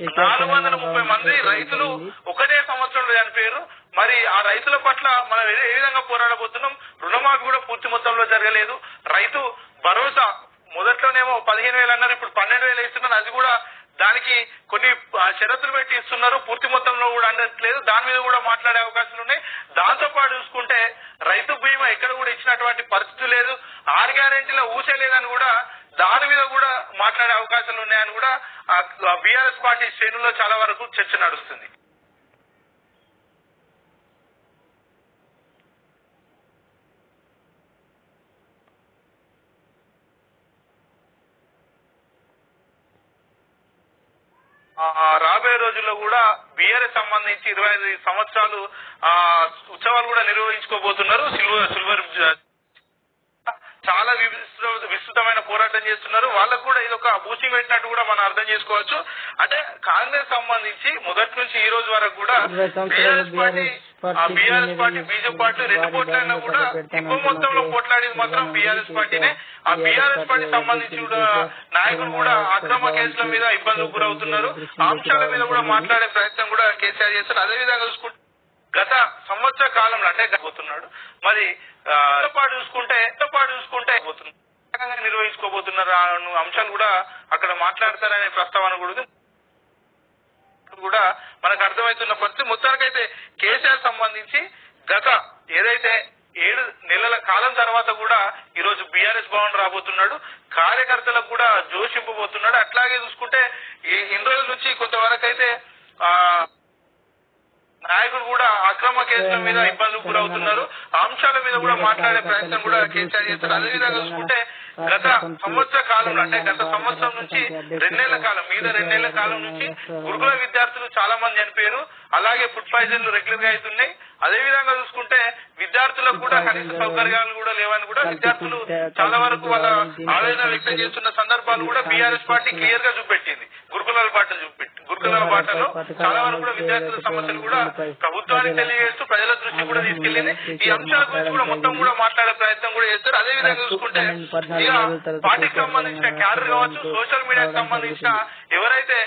నాలుగు వందల ముప్పై మంది రైతులు ఒకటే సంవత్సరంలో చనిపోయారు మరి ఆ రైతుల పట్ల మనం ఏ విధంగా పోరాడబోతున్నాం? రుణమాఫీ కూడా పూర్తి మొత్తంలో జరగలేదు. రైతు భరోసా మొదట్లోనేమో పదిహేను వేలు అన్నారు ఇప్పుడు పన్నెండు వేలు ఇస్తున్నారు అది కూడా దానికి కొన్ని షరతులు పెట్టి ఇస్తున్నారు. పూర్తి మొత్తంలో కూడా అందట్లేదు. దాని మీద కూడా మాట్లాడే అవకాశాలు ఉన్నాయి. దాంతో పాటు చూసుకుంటే రైతు బీమా ఎక్కడ కూడా ఇచ్చినటువంటి పరిస్థితి లేదు. ఆరు గ్యారెంటీలో ఊసే లేదని కూడా దాని మీద కూడా మాట్లాడే అవకాశాలు ఉన్నాయని కూడా బీఆర్ఎస్ పార్టీ శ్రేణుల్లో చాలా వరకు చర్చ నడుస్తుంది. ఆ, రాబోయే రోజుల్లో కూడా బీఆర్ఎస్ సంబంధించి ఇరవై ఐదు సంవత్సరాలు ఆ ఉత్సవాలు కూడా నిర్వహించుకోబోతున్నారు. సిల్వర్ సిల్వర్ చాలా విస్తృ- విస్తృతమైన పోరాటం చేస్తున్నారు. వాళ్ళకు కూడా ఇది ఒక బూసింగ్ పెట్టినట్టు కూడా మనం అర్థం చేసుకోవచ్చు. అంటే కాంగ్రెస్ సంబంధించి మొదటి నుంచి ఈ రోజు వరకు కూడా BRS party BRS party BJP party రెండు పోట్లాడినా కూడా ఎక్కువ మొత్తంలో పోట్లాడేది మాత్రం బీఆర్ఎస్ పార్టీనే. ఆ బీఆర్ఎస్ పార్టీ సంబంధించి కూడా నాయకులు కూడా అక్రమ కేసుల మీద ఇబ్బందులకు గురవుతున్నారు. అంశాల మీద కూడా మాట్లాడే ప్రయత్నం కూడా కేసీఆర్ చేస్తారు అదే విధంగా చూసుకుంటే గత సంవత్సర కాలంలో అంటే పోతున్నాడు. మరి పాటు చూసుకుంటే ఎంతో పాటు చూసుకుంటే పోతున్నారు. ఏ రకంగా నిర్వహించుకోబోతున్నారు అన్న అంశాలు కూడా అక్కడ మాట్లాడతారనే ప్రస్తావన కూడా కూడా మనకు అర్థమవుతున్న పరిస్థితి. మొత్తానికైతే కేసీఆర్ సంబంధించి గత ఏదైతే ఏడు నెలల కాలం తర్వాత కూడా ఈ రోజు బీఆర్ఎస్ భవన్ రాబోతున్నాడు కార్యకర్తలకు కూడా జోషింపబోతున్నాడు. అట్లాగే చూసుకుంటే ఈ ఇన్ని రోజుల నుంచి కొంతవరకు అయితే ఆ కేసుల మీద ఇబ్బందులకు గురవుతున్నారు ఆ అంశాల మీద కూడా మాట్లాడే ప్రయత్నం కూడా కేసీఆర్ చేస్తారు. అదే విధంగా చూసుకుంటే గత సంవత్సర కాలంలో అంటే గత సంవత్సరం నుంచి రెండేళ్ళ కాలం మీద రెండేళ్ళ కాలం నుంచి గురుకుల విద్యార్థులు చాలా మంది చనిపోయారు. అలాగే ఫుడ్ పాయిజన్లు రెగ్యులర్గా అవుతున్నాయి. అదే విధంగా చూసుకుంటే విద్యార్థులకు కూడా కనీస సౌకర్యాలు కూడా లేవని కూడా విద్యార్థులు చాలా వరకు వాళ్ళ ఆవేదన వ్యక్తం చేస్తున్న సందర్భాలు కూడా బీఆర్ఎస్ పార్టీ క్లియర్గా చూపెట్టింది. గురుకులాల బాటలు చూపెట్టి గురుకులాల బాటలో చాలా వరకు కూడా విద్యార్థుల సమస్యలు కూడా ప్రభుత్వానికి తెలియజేస్తూ ప్రజల దృష్టి కూడా తీసుకెళ్ళింది ఈ అంశాల గురించి కూడా మొత్తం కూడా మాట్లాడే ప్రయత్నం కూడా చేస్తారు. అదే విధంగా చూసుకుంటే పార్టీకి సంబంధించిన క్యాడర్ కావచ్చు సోషల్ మీడియాకి సంబంధించిన ఎవరైతే